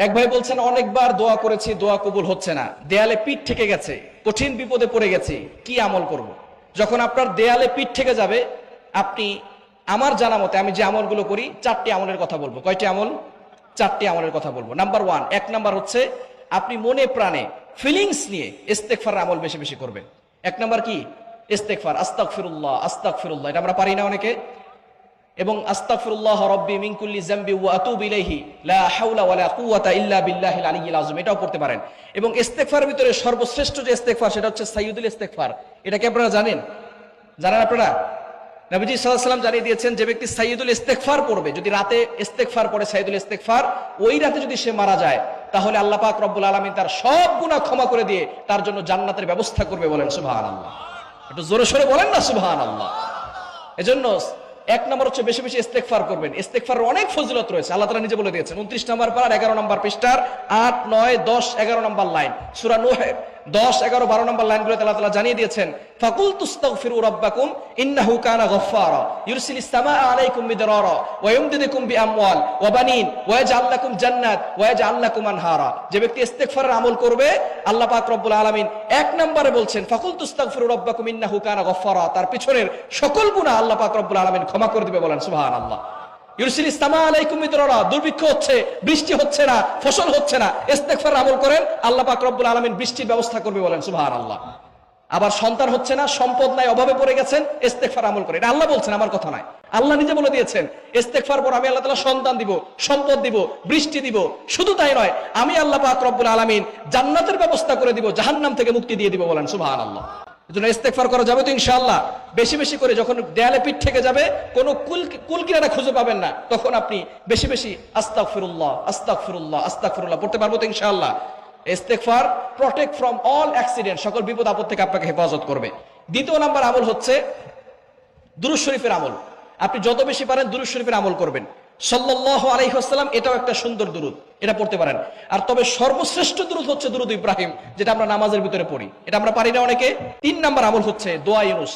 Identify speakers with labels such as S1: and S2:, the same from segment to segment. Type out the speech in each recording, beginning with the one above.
S1: এক ভাই বলছেন, অনেকবার দোয়া করেছি, দোয়া কবুল হচ্ছে না। দেয়ালে পিঠ থেকে গেছে। কঠিন বিপদে পড়ে গেছি। কি আমল করব। যখন আপনার দেয়ালে পিঠ থেকে যাবে, আপনি আমার জানা মতে, আমি যে আমলগুলো করি, চারটি আমলের কথা বলব। কয়টি আমল? চারটি আমলের কথা বলব। নাম্বার ওয়ান এক নাম্বার হচ্ছে, আপনি মনে প্রাণে ফিলিংস নিয়ে ইস্তেকফার আমল বেশি বেশি করবেন। এক নাম্বার কি? ইস্তেকফার আস্তাক ফিরুল্লাহ আস্তাক ফিরুল্লাহ এটা আমরা পারি না অনেকে। এবং আস্তাগফিরুল্লাহ রাব্বি মিন কুল্লি যামবি ওয়া আতুবু ইলাইহি, লা হাওলা ওয়ালা কুওয়াতা ইল্লা বিল্লাহিল আলিয়্যিল আযম। এটাও পড়তে পারেন। এবং ইস্তেগফারের ভিতরে সর্বশ্রেষ্ঠ যে ইস্তেগফার, সেটা হচ্ছে সাইয়্যিদুল ইস্তেগফার। এটা কি আপনারা জানেন? জানেন আপনারা? নবীজি সাল্লাল্লাহু জানিয়ে দিয়েছেন, যে ব্যক্তি সাইয়্যিদুল ইস্তেগফার পড়বে, যদি রাতে ইস্তেগফার পড়ে সাইয়্যিদুল ইস্তেগফার, ওই রাতে যদি সে মারা যায়, তাহলে আল্লাহ পাক রব্বুল আলামিন তার সব গুনাহ ক্ষমা করে দিয়ে তার জন্য জান্নাতের ব্যবস্থা করবে বলেন, সুবহানাল্লাহ। একটু জোরে সোরে বলেন না, সুবহানাল্লাহ। এজন্য এক নম্বর হচ্ছে বেশি বেশি ইস্তেকফার করবেন। ইস্তেকফার অনেক ফজিলত রয়েছে। আল্লাহ তালা নিজে বলে দিয়েছেন, উনত্রিশ নম্বর পার এগারো নম্বর পৃষ্ঠার আট, নয়, দশ, এগারো নম্বর লাইন। সুরা নোহের দশ, এগারো, বারো নম্বর লাইনগুলোতে আল্লাহ তালা জানিয়ে দিয়েছেন ফাকুল তুস্তাগফিরু রাব্বাকুম, ইন্নাহু কানা সামাআ আলাইকুম জান্নাত, ওয়া ইয়াজআল আনহারা। যে ব্যক্তি ইস্তেগফারের আমল করবে, আল্লাহ পাক রব্বুল আলামিন এক নম্বরে বলছেন ফাকুল তুস্তাগফিরু রাব্বাকুম, ইন্নাহু কানা গফফারা। তার পিছনের সকল গুনাহ আল্লাহ পাক রব্বুল আলামিন ক্ষমা করে দিবে বলেন, সুবহানাল্লাহ। দুর্ভিক্ষ হচ্ছে, বৃষ্টি হচ্ছে না, ফসল হচ্ছে না। আমল করেন, আল্লাহ রব্বুল আলামিন বৃষ্টির ব্যবস্থা করবে বলেন আবার সন্তান হচ্ছে না, সম্পদ নাই, অভাবে পড়ে গেছেন আমল করে এটা আল্লাহ বলছেন, আমার কথা নাই আল্লাহ নিজে বলে দিয়েছেন পর আমি আল্লাহ তাআলা সন্তান দিব, সম্পদ দিব, বৃষ্টি দিব। শুধু তাই নয়, আমি আল্লাহ পাক রব্বুল আলামিন জান্নাতের ব্যবস্থা করে দিব, জাহান্নাম থেকে মুক্তি দিয়ে দিব বলেন, সুবহানাল্লাহ। এজন্য ইস্তেগফার করা যাবে তো ইনশাআল্লাহ। বেশি বেশি করে যখন দেয়ালে পিঠ থেকে যাবে, কোনো কুল কুল কিনারা খুঁজে পাবেন না, তখন আপনি বেশি বেশি আস্তাগফিরুল্লাহ আস্তাগফিরুল্লাহ আস্তাগফিরুল্লাহ পড়তে পারব তো ইনশাআল্লাহ। ইস্তেগফার প্রটেক্ট ফ্রম অল অ্যাক্সিডেন্ট সকল বিপদ আপদ থেকে আপনাকে হেফাজত করবে। দ্বিতীয় নাম্বার আমল হচ্ছে দুরুজ শরীফের আমল। আপনি যত বেশি পারেন দুরুজ শরীফের আমল করবেন। সাল্লাল্লাহু আলাইহি ওয়াসাল্লাম এটাও একটা সুন্দর দুরুদ। এটা পড়তে পারেন। আর তবে সর্বশ্রেষ্ঠ দুরুদ হচ্ছে দুরুদ ইব্রাহিম, যেটা আমরা নামাজের ভিতরে পড়ি। এটা আমরা পারি না অনেকে। তিন নাম্বার আমল হচ্ছে দোয়া ইউনুস।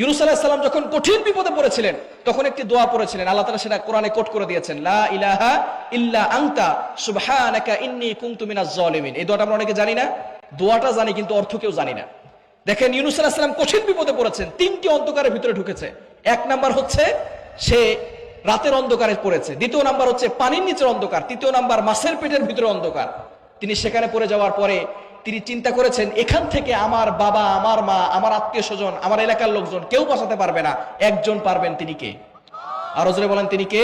S1: ইউনুস আলাইহিস সালাম যখন কঠিন বিপদে পড়েছিলেন, তখন একটি দোয়া পড়েছিলেন। আল্লাহ তাআলা সেটা কোরআনে কোট করে দিয়েছেন, লা ইলাহা ইল্লা আনতা, সুবহানাকা ইন্নী কুনতু মিনাজ এই দোয়াটা আমরা অনেকে জানি না। দোয়াটা জানি কিন্তু অর্থ কেউ জানি না। দেখেন, ইউনুস আলাইহিস সালাম কঠিন বিপদে পড়েছেন। তিনটি অন্ধকারের ভিতরে ঢুকেছে। এক নাম্বার হচ্ছে সে রাতের অন্ধকারে পড়েছে। দ্বিতীয় নাম্বার হচ্ছে পানির নিচের অন্ধকার। তৃতীয় নাম্বার মাছের পেটের ভিতরে অন্ধকার। তিনি সেখানে পড়ে যাওয়ার পরে তিনি চিন্তা করেছেন, এখান থেকে আমার বাবা, আমার মা, আমার আত্মীয় স্বজন, আমার এলাকার লোকজন কেউ বাঁচাতে পারবে না। একজন পারবেন তিনি কে? আরও জোরে বলেন, তিনি কে?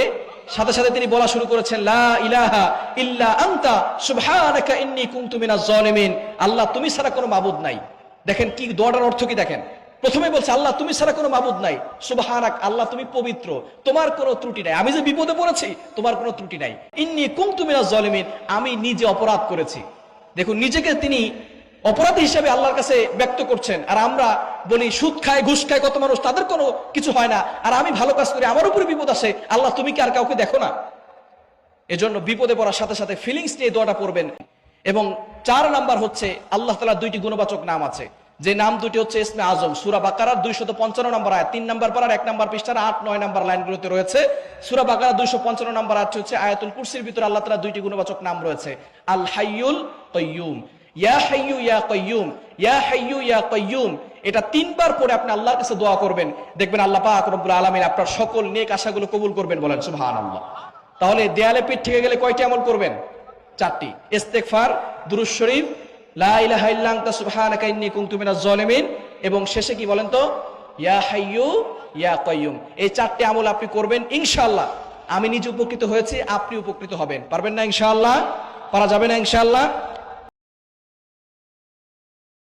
S1: সাথে সাথে তিনি বলা শুরু করেছেন, লা ইলাহা ইল্লা আনতা, সুবহানাকা ইন্নী কুনতু মিনাজ জালিমিন আল্লাহ, তুমি ছাড়া কোনো মাবুদ নাই। দেখেন কি, দোয়াটার অর্থ কি দেখেন? প্রথমে বলছে, আল্লাহ, তুমি ছাড়া কোনো মাবুদ নাই। সুবহানাক, আল্লাহ, তুমি পবিত্র। তোমার কোনো ত্রুটি নাই। আমি যে বিপদে পড়েছি, তোমার কোনো ত্রুটি নাই। ইন্নী কুনতু মিনাজ জালিমিন, আমি নিজে অপরাধ করেছি। দেখুন, নিজেকে তিনি অপরাধী হিসেবে আল্লাহর কাছে ব্যক্ত করছেন। আর আমরা বলি, সুদ খায়, ঘুষ খায়, কত মানুষ, তাদের কোনো কিছু হয় না। আর আমি ভালো কাজ করি, আমার উপরে বিপদ আসে। আল্লাহ, তুমি কি আর কাউকে দেখো না? এজন্য বিপদে পড়ার সাথে সাথে ফিলিংস নিয়ে দোয়াটা পড়বেন। এবং চার নাম্বার হচ্ছে, আল্লাহ তালার দুইটি গুণবাচক নাম আছে। যে নাম দুটি হচ্ছে ইসমে আজম। সুরা বাকারার দুইশত পঞ্চান্ন নম্বর আয়াত। তিন নম্বর পারার এক নম্বর পৃষ্ঠার আট, নয় নম্বর লাইনগুলোতে রয়েছে। সুরা বাকারা দুইশো পঞ্চান্ন নম্বর আয়াত হচ্ছে আয়াতুল কুরসির ভিতরে আল্লাহ তালা দুইটি গুণবাচক নাম রয়েছে। আল হাইয়ুল কয়্যুম ইয়া ইয়া কয়্যুম ইয়া ইয়া কয়্যুম এটা তিনবার পরে আপনি আল্লাহর কাছে দোয়া করবেন। দেখবেন আল্লাহ পাক আপনার সকল নেক আশাগুলো কবুল করবেন বলেন তাহলে দেয়ালে পিঠ থেকে গেলে কয়টি আমল করবেন? চারটি। শরীফ কুনতু এবং শেষে কি বলেন তো? ইয়া হাইয়ু ইয়া এই চারটি আমল আপনি করবেন ইনশাল্লাহ আমি নিজে উপকৃত হয়েছি, আপনি উপকৃত হবেন। পারবেন না ইনশাল্লাহ পারা যাবে না ইনশাআল্লাহ?